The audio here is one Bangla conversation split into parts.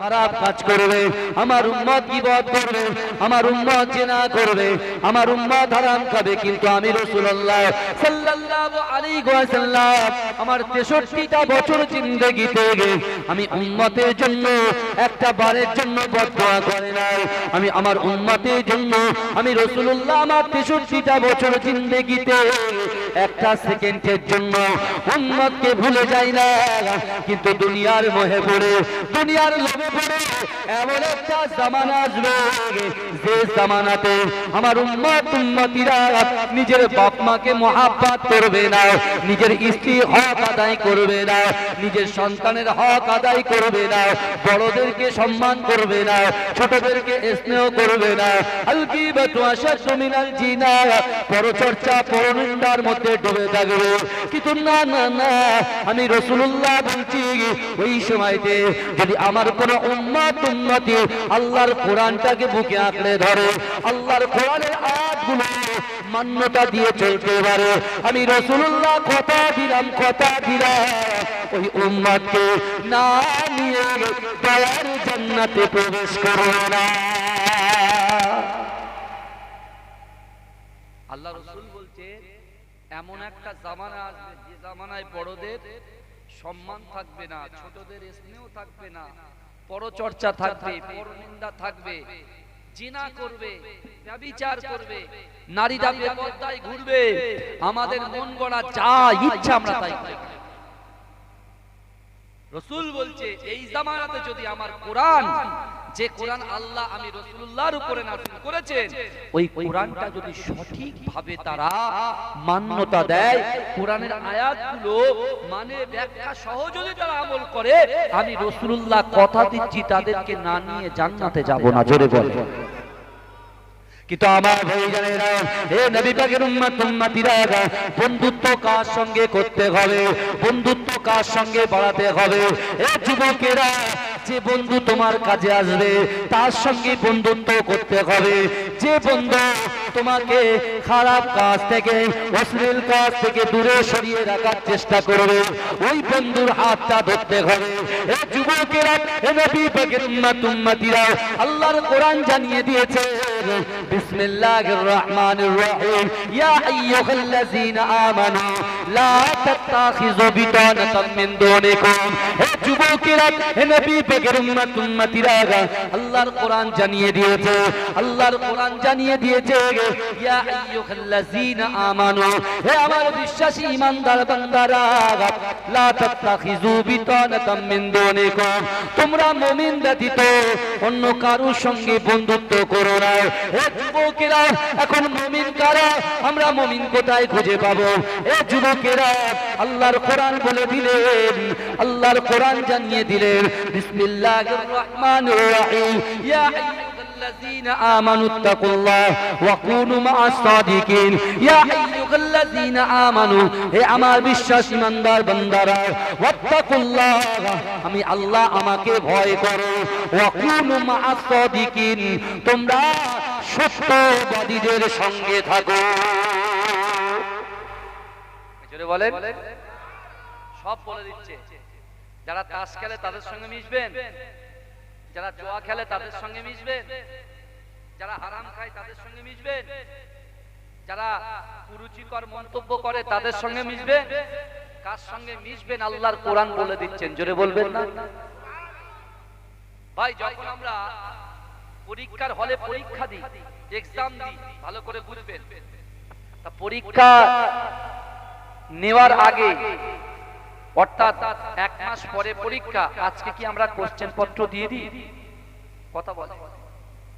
খারাপ কাজ করবে, আমার উম্মত বিপদ করবে, আমার উম্মত জেনা করবে, আমার উম্মত হারাম খাবে, কিন্তু আমি রাসূলুল্লাহ সাল্লাল্লাহু আলাইহি ওয়াসাল্লাম আমার 63টা বছর জিন্দেগিতে আমি উম্মতের জন্য একটা বারের জন্য বদদোয়া করে নাই। আমি আমার উম্মতের জন্য আমি রাসূলুল্লাহ আমার 63টা বছর জিন্দেগিতে একটা সেকেন্ডের জন্য উম্মতকে ভুলে যাই না। কিন্তু দুনিয়ার মোহে পড়ে, দুনিয়ার লোভে পড়ে, এমন একটা জামানা আসবে যে জামানাতে আমার উম্মত, উম্মতিরা নিজের বাপ মাকে মহাব্বাত করবে না, নিজের স্ত্রী হক আদায় করবে না, নিজের সন্তানের হক আদায় করবে না, বড়দেরকে সম্মান করবে না, ছোটদেরকে স্নেহ করবে না। হালকি বেতুয়াশা সমিনাল জিনা, পরচর্চা পরনিন্দার মধ্যে ডুবে থাকবে। কিন্তু না না না, আমি রসুল্লাহ বলছি, ওই সময়তে যদি আমার কোন উম্মাত উন্নতি আল্লাহর কোরআনটাকে বুকে আঁকড়ে ধরে, আল্লাহর কোরআনের আয়াতগুলো মান্যতা দিয়ে চলতে পারে, আমি রসুল্লাহ কথা দিলাম কথা দিলাম, ওই উম্মাদকে না নিয়ে দয়ার জান্নাতে প্রবেশ করো না। আল্লাহ রসুল এমন একটা জামানা আসবে যে জামানায় বড়দের সম্মান থাকবে না ছোটদের স্নেহ থাকবে না পরচর্চা থাকবে পরনিন্দা থাকবে জিনা করবে ব্যভিচার করবে নারীরা বেপরদায় ঘুরবে আমাদের মন গড়া যা ইচ্ছা আমরা তাই করব। রসুল বলছে এই জামানাতে যদি আমার কোরআন যে কোরআন আল্লাহ আমি রসুল্লাহর উপরে নাজিল করেছেন, ওই কোরআনটা যদি সঠিক ভাবে তারা মান্যতা দেয়, কোরআনের আয়াতগুলো মানে ব্যাখ্যা সহ যদি তারা আমল করে, আমি রসুল্লাহ কথা দিচ্ছি তাদেরকে না নিয়ে জান্নাতে যাব না, জোরে বলে। কিন্তু আমার ভাইজানেরা হে নবী পাকের উম্মত, উম্মতিরা, বন্ধুত্ব কার সঙ্গে করতে হবে? বন্ধুত্ব কার সঙ্গে বাড়াতে হবে? এ যুবকেরা যে বন্ধু তোমার কাজে আসবে তার সঙ্গে বন্ধুত্ব করতে হবে। যে বন্ধু তোমাকে খারাপ কাজ থেকে, অশ্লীল কাজ থেকে দূরে সরিয়ে রাখার চেষ্টা করবে, ওই বন্ধুর হাতটা ধরতে হবে। এ যুবকেরা, এ নবী পাকের উম্মত, উম্মতিরা, আল্লাহর কোরআন জানিয়ে দিয়েছে, বিসমিল্লাহির রহমানির রহিম। ইয়া আইয়ুহাল্লাযীনা আমানু, লা তাত্তাখিযু বিতানাতাম মিন দুনিকুম। হে যুবকেরা, হে নবী পাকের উম্মত, উম্মতিরা, আল্লাহর কোরআন জানিয়ে দিয়েছে, আল্লাহর কোরআন জানিয়ে দিয়েছে ইয়া আইয়ুহাল্লাযীনা আমানু, হে আমার বিশ্বাসী ঈমানদার বান্দারা, লা তাত্তাখিযু বিতানাতাম মিন দুনিকুম, তোমরা মুমিন ব্যতীত অন্য কারোর সঙ্গে বন্ধুত্ব করো না। হে যুবকেরা, এখন মুমিন কারা? আমরা মুমিন কোথায় খুঁজে পাবো? এ যুবকেরা, আল্লাহর কোরআন বলে দিলেন, আল্লাহর কোরআন জানিয়ে দিলেন, বিসমিল্লাহির রহমানির রহিম। ইয়া الذين آمنوا اتقوا الله وكونوا مع الصادقين يا أيها الذين آمنوا হে আমার বিশ্বাস ইমানদার বান্দারা ওয়াত্তাকুল্লাহ আমি আল্লাহ আমাকে ভয় করো ওয়াকুনু মা সাদিকিন তোমরা সত্যবাদীদের সঙ্গে থাকো জোরে বলেন সব বলে দিচ্ছে যারা তাস খেলে তাদের সঙ্গে মিশবেন যারা জোয়া খেলে তাদের সঙ্গে মিশবেন যারা হারাম খায় তাদের সঙ্গে মিশবেন যারা কুরুচিকর মন্তব্য করে তাদের সঙ্গে মিশবেন কার সঙ্গে মিশবেন আল্লাহর কোরআন বলে দিচ্ছেন, জোরে বলবেন না? ভাই, যখন আমরা পরীক্ষার হলে পরীক্ষা দিই এক্সাম দিই, ভালো করে বুঝবেন। তা পরীক্ষা নেওয়ার আগে অর্থাৎ এক মাস পরে পরীক্ষা, আজকে কি আমরা কোশ্চেন পত্র দিয়ে দিই? কথা বলে।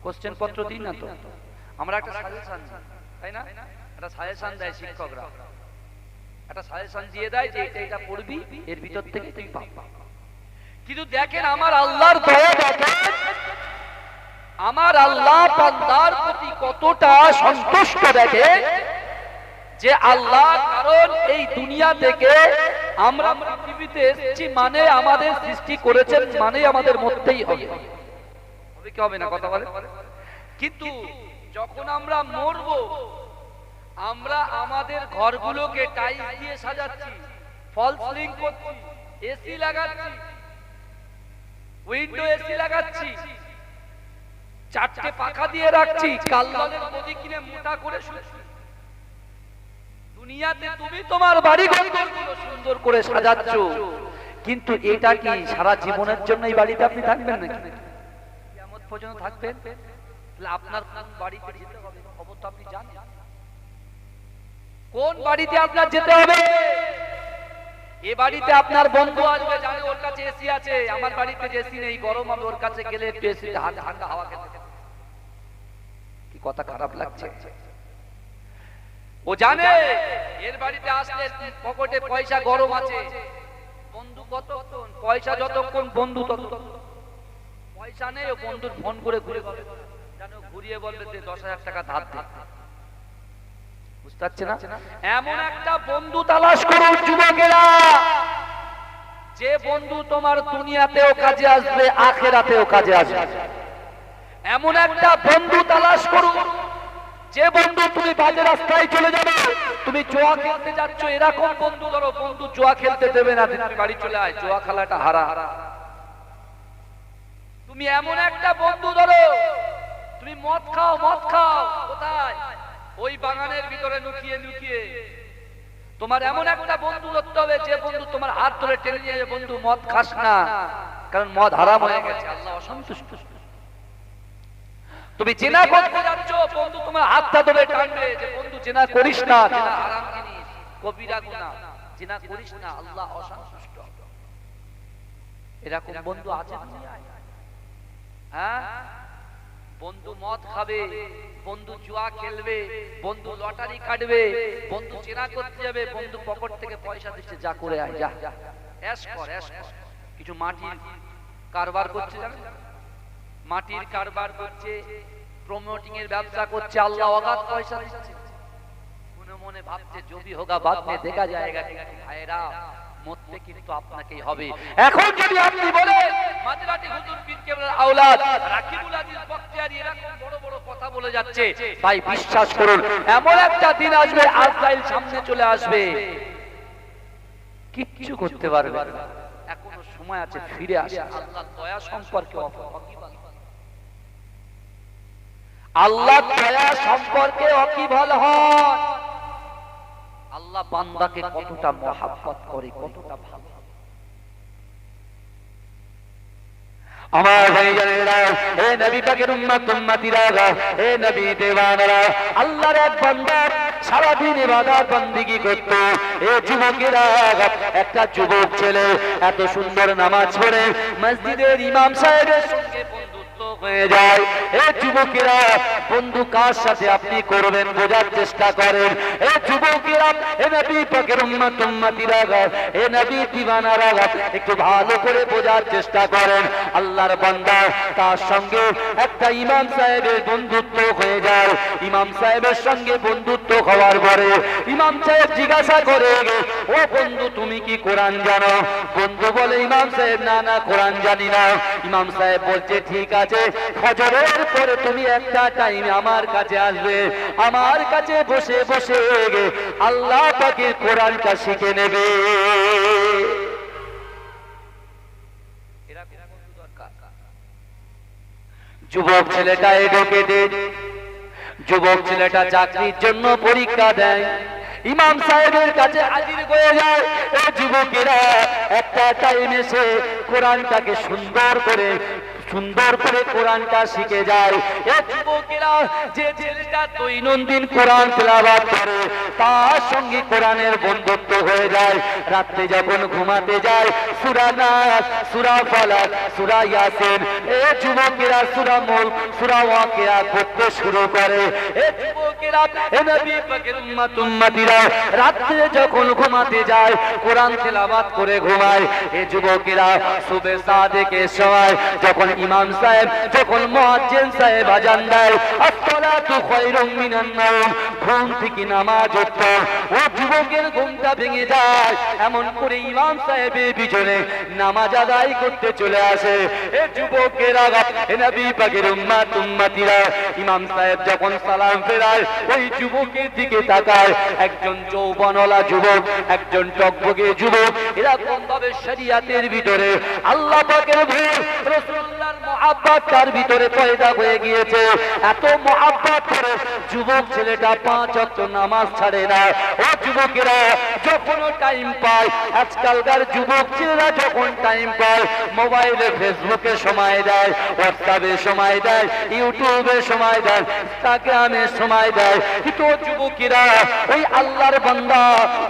কোশ্চেন পত্র দিই না তো? আমরা একটা সাজেশন তাই না? একটা সাজেশন দেয় শিক্ষকরা। একটা সাজেশন দিয়ে দেয় যে এটা এটা পড়বি, এর ভিতর থেকে তুই পাবা। কিন্তু দেখেন আমার আল্লাহর দয়া দেখেন, আমার আল্লাহ বান্দার প্রতি কতটা সন্তুষ্ট দেখে যে আল্লাহ কারণ এই দুনিয়া থেকে আমরা পৃথিবীতে এসেছি মানে আমাদের সৃষ্টি করেছেন মানে আমাদের মধ্যেই হবে। হবে কি হবে না কথা বলে? কিন্তু যখন আমরা মরব, আমরা আমাদের ঘরগুলোকে টাইল দিয়ে সাজাচ্ছি ফল সিলিং করছি এসি লাগাচ্ছি উইন্ডো এসি লাগাচ্ছি, চারটে পাখা দিয়ে রাখছি গদি কিনে মোটা করে শুচ্ছি। দুনিয়াতে তুমি তোমার বাড়ি ঘরগুলো সুন্দর করে সাজাচ্ছ। কিন্তু এটা কি সারা জীবনের জন্য এই বাড়িতে আপনি থাকবেন নাকি? কেমন পর্যন্ত থাকবেন? তাহলে আপনার কোন বাড়িতে যেতে হবে? খবর তো আপনি জানেন। কোন বাড়িতে আপনার যেতে হবে? এ বাড়িতে আপনার বন্ধু আসবে, জানে ওর কাছে এসি আছে। আমার বাড়িতে এসি নেই, গরম হবে, ওর কাছে গেলে একটু এসি ঠান্ডা হাওয়া খেতে কি কথা খারাপ লাগছে? ও জানে, এর বাড়িতে আসলে পকেটে পয়সা গরম আছে। বন্ধু কতক্ষণ? পয়সা যতক্ষণ বন্ধু ততক্ষণ। পয়সা নেই বন্ধুর ফোন করে ঘুরে জানো ঘুরিয়ে বলবে যে দশ হাজার টাকা ধার দে। বুঝতে পারছে না? এমন একটা বন্ধু তালাশ করো যুবকেরা। যে বন্ধু তোমার দুনিয়াতেও কাজে আসবে, আখেরাতেও কাজে আসবে। এমন একটা বন্ধু তালাশ করো যে বন্ধু তুমি বাজে রাস্তায় চলে যাবে, তুমি জোয়া খেলতে যাচ্ছ, এরকম বন্ধু ধরো, বন্ধু জোয়া খেলতে দেবে না তুমি বাড়ি চলে আয়, জোয়া খেলাটা হারা। তুমি এমন একটা বন্ধু ধরো, তুমি মদ খাও মদ খাও, কোথায়? ওই বাগানের ভিতরে লুকিয়ে লুকিয়ে। তোমার এমন একটা বন্ধু ধরতে হবে, যে বন্ধু তোমার হাত ধরে টেনে নিয়ে বন্ধু মদ খাস না, কারণ মদ হারাম হয়ে গেছে, আল্লাহ অসন্তুষ্ট। তুমি জেনা করতে যাচ্ছ বন্ধু তোমার হাতটা ধরে টানবে যে বন্ধু জেনা করিস না হারাম জিনিস, কবিরা জেনা করিস না, আল্লাহ অসন্তুষ্ট। এরকম বন্ধু আছে হ্যাঁ? বন্ধু মদ খাবে, বন্ধু জুয়া খেলবে, বন্ধু লটারি কাটবে, বন্ধু চেনা করতে যাবে, বন্ধু পকেট থেকে পয়সা দিচ্ছে, যা করে আয়, যা। অ্যাশ কর, অ্যাশ কিছু মাটির কারবার করছে জানেন? মাটির কারবার করছে প্রমোটিং এর ব্যবসা করছে, আল্লাহ অগাধ পয়সা দিচ্ছে। মনে মনে ভাবছে, জবি হোগা বাদ মে, দেখা কিন্তু ভাইরা, মরতে কিন্তু আপনাকেই হবে। এখন যদি আপনি বলেন মাঝরাটি হুজুর পীর কেবলার আওলাদ, রাকিবুল আজিজ বখতিয়ারি এরকম বড় বড় কথা বলে যাচ্ছে। ভাই, বিশ্বাস করুন, এমন একটা দিন আসবে, আজরাইল সামনে চলে আসবে। কিচ্ছু করতে পারবে। এখনও সময় আছে, ফিরে আসে। আল্লাহ দয়া সম্পর্কে অপ- অকিবল। আল্লাহ দয়া সম্পর্কে অকিবল হন। আল্লাহ বান্দাকে কতটা মহাব্বত করে, কতটা ভালো। একটা যুবক ছেলে, এত সুন্দর নামাজ পড়ে, মসজিদের ইমাম সাহেবের সঙ্গে হয়ে যায়। এ যুবকেরা, বন্ধু, কার সাথে আপনি করবেন বোঝার চেষ্টা করেন? এ যুবকেরা, এ নবী পাকের উম্মত, উম্মতিরা, এ নবী দিওয়ানারা একটু ভালো করে বোঝার চেষ্টা করেন। আল্লাহর বান্দা, তার সঙ্গে একটা ইমাম সাহেবের বন্ধুত্ব হয়ে যায়। ইমাম সাহেবের সঙ্গে বন্ধুত্ব হওয়ার পরে ইমাম সাহেব জিজ্ঞাসা করে, ও বন্ধু, তুমি কি কোরআন জানো? বন্ধু বলে, ইমাম সাহেব, না না, কোরআন জানি না। ইমাম সাহেব বলছে, ঠিক আছে ফজরের পরে তুমি একটা টাইম আমার কাছে আসবে, আমার কাছে বসে বসে আল্লাহ পাকে কোরআনটা শিখে নেবে। যুবক ছেলেটা এডুকেটেড যুবক ছেলেটা চাকরির জন্য পরীক্ষা দেয়, ইমাম সাহেবের কাছে হাজির হয়ে যায়। এই যুবকেরা একটা টাইম এসে কোরআনটাকে সুন্দর করে সুন্দর করে কোরআনটা শিখে যায়। এই যুবকেরা যে ছেলেটা দৈনন্দিন কোরআন তেলাবাদ করে, তার সঙ্গে কোরআনের বন্ধুত্ব হয়ে যায়। রাত্রে যখন ঘুমাতে যায়, সুরা নাস, সুরা ফালাক, সুরা ইয়াসিন, এ যুবকেরা সুরা মুল, সুরা ওয়াকিয়া করতে শুরু করে। এ যুবকেরা, এ নবী পাকের উম্মত, উম্মতিরা রাত্রে যখন ঘুমাতে যায়, কোরআন তেলাওয়াত করে ঘুমায়। এ যুবকেরা সুবে সাদেকের সময় যখন ইমাম সাহেব যখন মুয়াজ্জিন সাহেব আজান দেয়, আসসালাতু খায়রুম মিনান নাওম, ঘুম থেকে নামাজ উঠতো ও যুবকের ঘুমটা ভেঙে যায়। এমন করে ইমাম সাহেবের পিছনে নামাজ আদায় করতে চলে আসে। এ যুবকেরা এ নবী পাকের উম্মাত উম্মতিরা। ইমাম সাহেব যখন সালাম ফেরায়, ওই যুবকের দিকে তাকায়। একজন যৌবনলা যুবক, একজন টকবগে যুবক এরকম ভাবে শরিয়াতের ভিতরে আল্লাহ পাকের ভয় রাসূলুল্লাহর মহাব্বত তার ভিতরে পয়দা হয়ে গিয়েছে? এত মহাব্বত করে যুবক ছেলেটা পাঁচ ওয়াক্ত নামাজ ছাড়ে না। ও যুবকেরা যখন টাইম পায়, আজকালকার যুবক ছেলেরা যখন টাইম পায় মোবাইলে ফেসবুকে সময় দেয় হোয়াটসঅ্যাপে সময় দেয় ইউটিউবে সময় দেয় ইনস্টাগ্রামে সময় দেয়। কিন্তু যুবকেরা, ওই আল্লাহর বান্দা,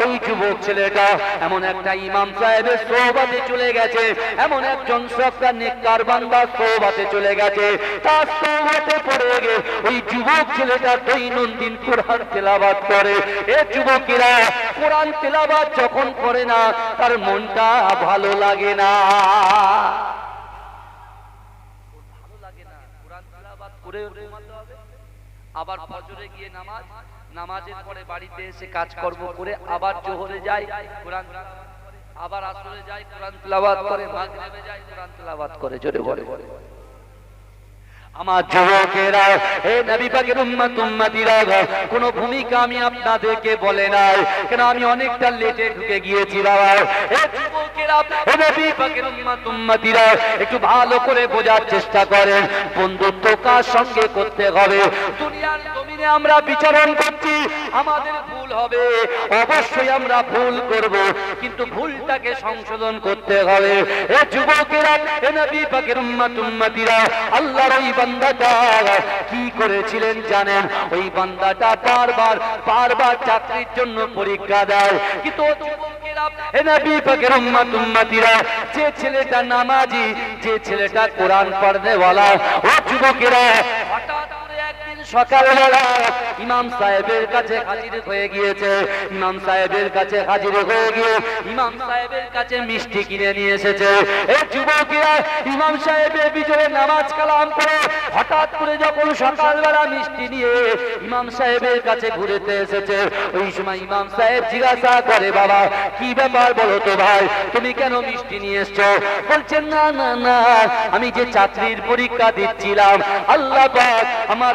ওই যুবক ছেলেটা এমন একটা ইমাম সাহেবের সোহবাতে চলে গেছে। এমন একজন সরকার নেককার বান্দা সোহবাতে চলে গেছে। তার সোহবাতে পড়ে গে ওই যুবক ছেলেটা দৈনন্দিন কোরআন তেলাবাদ করে। এ যুবকেরা, কোরআন তেলাবাদ যখন করে না, তার মনটা ভালো লাগে না। আবার ফজরে গিয়ে নামাজ। নামাজের পরে বাড়িতে এসে কাজকর্ম করে আবার জোহরে যায়। কোরআন আবার যায় কোরআন করে, মাগরিবে যায় কোরআন করে, জোরে বলে। আমার যুবকেরা, হে নবী পাকের উম্মত, উম্মতিরা, কোন ভূমিকা আমি আপনাদেরকে বলে নাই। কেন আমি অনেকটা লেটে ঢুকে গিয়েছি, বাবা। হে যুবকেরা, হে নবী পাকের উম্মত, উম্মতিরা, একটু ভালো করে বোঝার চেষ্টা করেন। বন্ধুত্ব কার সঙ্গে করতে হবে? দুনিয়ার জমিনে আমরা বিচরণ করছি, আমাদের ভুল হবে, অবশ্যই আমরা ভুল করব, কিন্তু ভুলটাকে সংশোধন করতে হবে। এ যুবকেরা, এ নবী পাকের উম্মত, উম্মতিরা, আল্লাহর ওই বান্দাটা কি করেছিলেন জানেন? ওই বান্দাটা বারবার বারবার চাকরির জন্য পরীক্ষা দেয়। কিন্তু যে ছেলেটা নামাজি, যে ছেলেটা কোরআন পড়নেওয়ালা, ও যুবকেরা সকালবেলা ইমাম সাহেবের কাছে হাজির হয়ে গিয়েছে। ইমাম সাহেবের কাছে হাজির হয়ে গিয়ে ইমাম সাহেবের কাছে মিষ্টি কিনে নিয়ে এসেছে। এই ইমাম সাহেবের নামাজ কালাম করে হঠাৎ করে যখন সকালবেলা মিষ্টি নিয়ে ইমাম সাহেবের কাছে ঘুরেতে এসেছে, ওই সময় ইমাম সাহেব জিজ্ঞাসা করে, বাবা, কি ব্যাপার বলো তো ভাই, তুমি কেন মিষ্টি নিয়ে এসছো? বলছেন, না না না, আমি যে চাকরির পরীক্ষা দিচ্ছিলাম, আল্লাহ আমার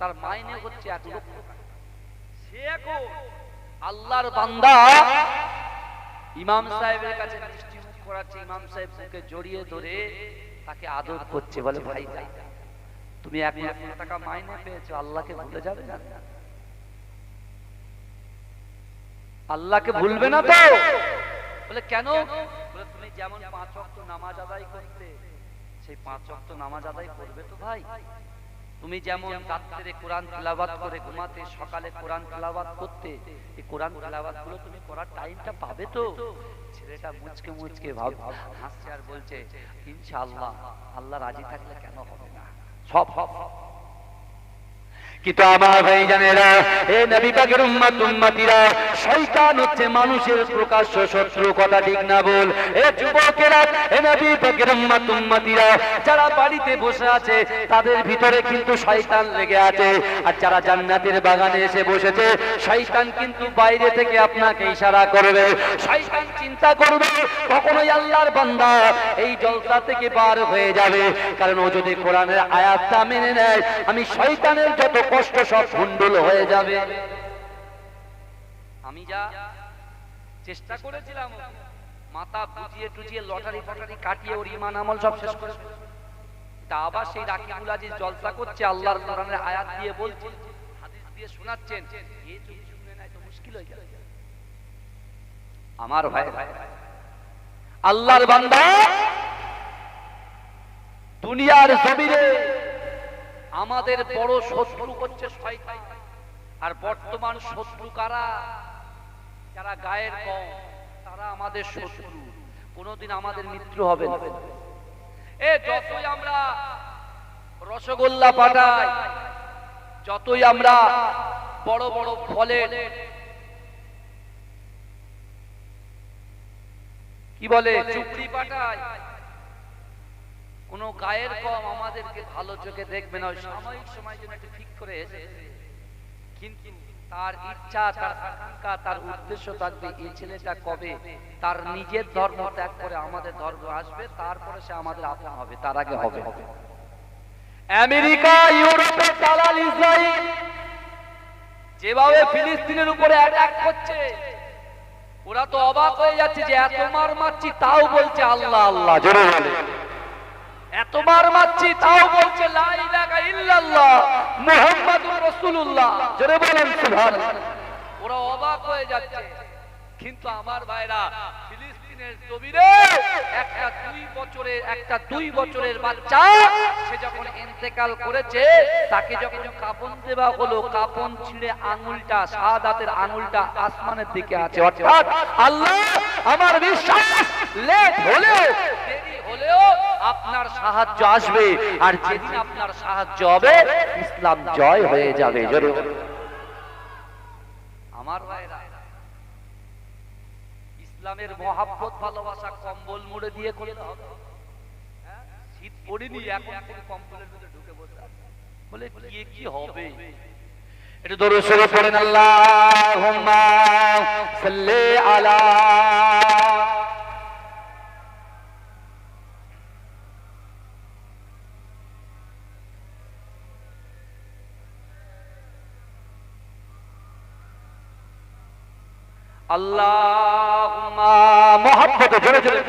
তার মাইনে হচ্ছে এক লক্ষ টাকা। সে এখন আল্লাহর বান্দা ইমাম সাহেবের কাছে মিষ্টি মুখ করাচ্ছে ইমাম সাহেব মুখে জড়িয়ে ধরে তাকে আদর করছে বলে ভাই যাই তুমি এক টাকা মাইনে পেয়েছ আল্লাহকে ভুলে যাবে না? আল্লাহকে ভুলবে না তো? বলে কেন? বলে তুমি যেমন পাঁচ ওয়াক্ত নামাজ আদায় করতে সেই পাঁচ ওয়াক্ত নামাজ আদায় করবে তো ভাই? তুমি যেমন রাত্রে কোরআন তেলাওয়াত করে ঘুমাতে, সকালে কোরআন তেলাওয়াত করতে, এই কোরআন তেলাওয়াতগুলো তুমি করার টাইমটা পাবে তো ছেলেটা মুচকে মুচকে ভাব, হাসছে আর বলছে, ইনশাআল্লাহ, আল্লাহ রাজি থাকলে কেন হবে না সব সব। কিন্তু আমার ভাই জানেরা এ নবী পাকের উম্মত, উম্মতিরা, শয়তান হচ্ছে মানুষের প্রকাশ্য শত্রু, কথা ঠিক না বল এ যুবকেরা, এ নবী পাকের উম্মত, উম্মতিরা, যারা বাড়িতে বসে আছে, তাদের ভিতরে কিন্তু শয়তান লেগে আছে। আর যারা জান্নাতের বাগানে এসে বসেছে, শয়তান কিন্তু বাইরে থেকে আপনাকে ইশারা করবে। শয়তান চিন্তা করবে, কখনোই আল্লাহর বান্দা এই জলসা থেকে পার হয়ে যাবে। কারণ ও যদি কোরআনের আয়াতটা মেনে নেয়, আমি শয়তানের যত কষ্ট সব ভুন্ডুল হয়ে যাবে। আমি যা চেষ্টা করেছিলাম, মাথা বুঝিয়ে টুজিয়ে লটারি ফটারি কাটিয়ে ওর ইমান আমল সব শেষ করে। তা আবার সেই জলসা করছে, আল্লাহর কোরআনের আয়াত দিয়ে বলছে, হাদিস দিয়ে শোনাচ্ছেন আমার ভাই, আল্লাহর বান্দা, দুনিয়ার জমিনে আমাদের বড় শত্রু হচ্ছে আর বর্তমান শত্রু কারা? যারা গায়ের কম, তারা আমাদের শত্রু। কোনদিন আমাদের মিত্র হবে এ, যতই আমরা রসগোল্লা পাঠাই, যতই আমরা বড় বড় ফলে কি বলে, চুপড়ি পাঠাই কোন গায়ের কম আমাদেরকে ভালো চোখে দেখবে না, ওই সাময়িক সময় জন্য একটু ঠিক করে এসেছে কিন্তু তার ইচ্ছা, তার আকাঙ্ক্ষা, তার উদ্দেশ্য থাকবে এই ছেলেটা কবে? তার নিজের ধর্ম ত্যাগ করে আমাদের ধর্ম আসবে, তারপরে সে আমাদের আপন হবে, তার আগে হবে। আমেরিকা, ইউরোপের দালাল ইসরায়েল যেভাবে ফিলিস্তিনের উপরে অ্যাটাক করছে, ওরা তো অবাক হয়ে যাচ্ছে যে এত মার মারছি, তাও বলছে আল্লাহ আল্লাহ, জোরে বলে। এত মার মারছি, তাও বলছে, লা ইল্লাল্লাহ, মুহাম্মাদুর রাসূলুল্লাহ। জোরে বলেন, সুবহানাল্লাহ। ওরা অবাক হয়ে যাচ্ছে। কিন্তু আমার ভাইরা, ফিলিস্তিনের জমিনে একটা দুই বছরের, একটা দুই বছরের বাচ্চা, সে যখন ইন্তেকাল করেছে, তাকে যখন কাপন দেওয়া হলো, কাপন ছিঁড়ে আঙুলটা সাদাতের আঙুলটা আসমানের দিকে আছে। অর্থাৎ আল্লাহ আমার বিশ্বাস লেট হলেও আপনার সাহায্য আসবে, আর যেদিন আপনার সাহায্য হবে, ইসলাম জয় হয়ে যাবে আমার ইসলামের মহাব্বত, ভালোবাসা কম্বল মুড়ে দিয়ে হ্যাঁ? শীত পড়িনি কম্বলের ঢুকে বসে। বলে কি কি হবে এটা দরুদ আলা আল্লাহুম্মা মহব্বতে জোরে জোরে